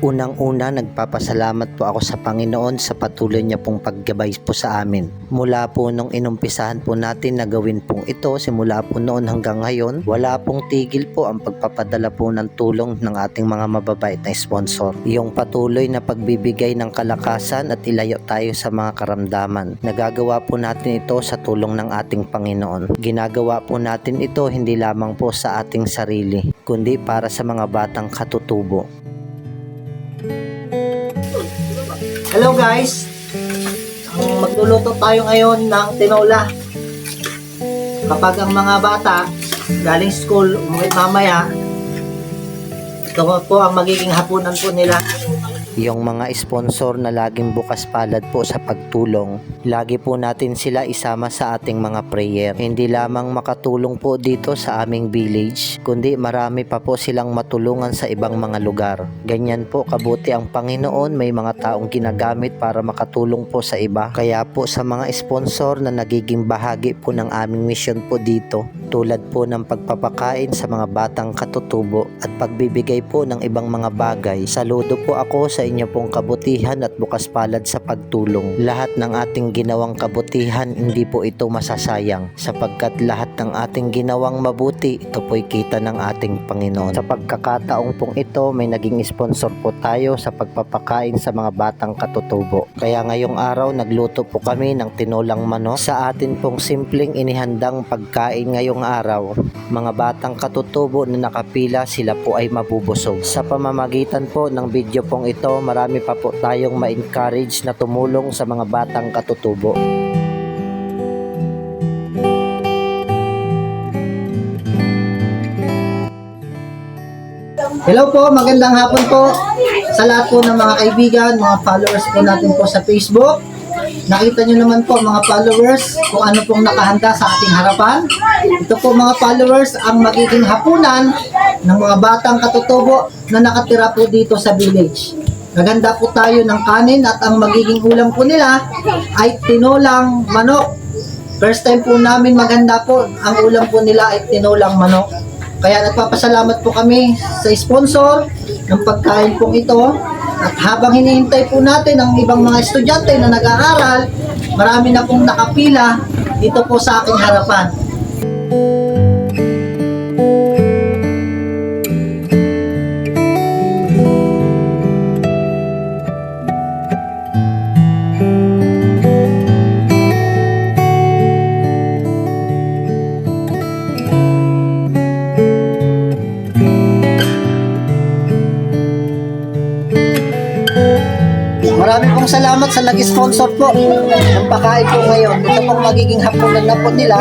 Unang-una, nagpapasalamat po ako sa Panginoon sa patuloy niya pong paggabay po sa amin. Mula po nung inumpisahan po natin na gawin pong ito, simula po noon hanggang ngayon, wala pong tigil po ang pagpapadala po ng tulong ng ating mga mababait na sponsor. Yung patuloy na pagbibigay ng kalakasan at ilayo tayo sa mga karamdaman. Nagagawa po natin ito sa tulong ng ating Panginoon. Ginagawa po natin ito hindi lamang po sa ating sarili, kundi para sa mga batang katutubo. Hello guys! Magluluto tayo ngayon ng tinola. Kapag ang mga bata galing school, umuwi mamaya, ito po ang magiging hapunan po nila. Yung mga sponsor na laging bukas palad po sa pagtulong, lagi po natin sila isama sa ating mga prayer. Hindi lamang makatulong po dito sa aming village, kundi marami pa po silang matulungan sa ibang mga lugar. Ganyan po kabuti ang Panginoon, may mga taong ginagamit para makatulong po sa iba. Kaya po sa mga sponsor na nagiging bahagi po ng aming mission po dito, tulad po ng pagpapakain sa mga batang katutubo at pagbibigay po ng ibang mga bagay. Saludo po ako sa inyo pong kabutihan at bukas palad sa pagtulong. Lahat ng ating ginawang kabutihan, hindi po ito masasayang sapagkat lahat ng ating ginawang mabuti, ito po'y kita ng ating Panginoon. Sa pagkakataong pong ito, may naging sponsor po tayo sa pagpapakain sa mga batang katutubo. Kaya ngayong araw, nagluto po kami ng tinolang manok sa atin pong simpleng inihandang pagkain ngayong araw. Mga batang katutubo na nakapila, sila po ay mabubusog. Sa pamamagitan po ng video pong ito, marami pa po tayong ma-encourage na tumulong sa mga batang katutubo. Hello po, magandang hapon po sa lahat po ng mga kaibigan, mga followers po natin po sa Facebook. Nakita nyo naman po mga followers kung ano pong nakahanda sa ating harapan. Ito po mga followers ang magiging hapunan ng mga batang katutubo na nakatira po dito sa village. Naganda po tayo ng kanin at ang magiging ulam po nila ay tinolang manok. First time po namin maganda po, ang ulam po nila ay tinolang manok. Kaya nagpapasalamat po kami sa sponsor ng pagkain pong ito. Habang hinihintay po natin ang ibang mga estudyante na nag-aaral, marami na pong nakapila dito po sa aking harapan. Marami pong salamat sa nag-sponsor po ng pakain po ngayon. Ito pong magiging hapunan na po nila.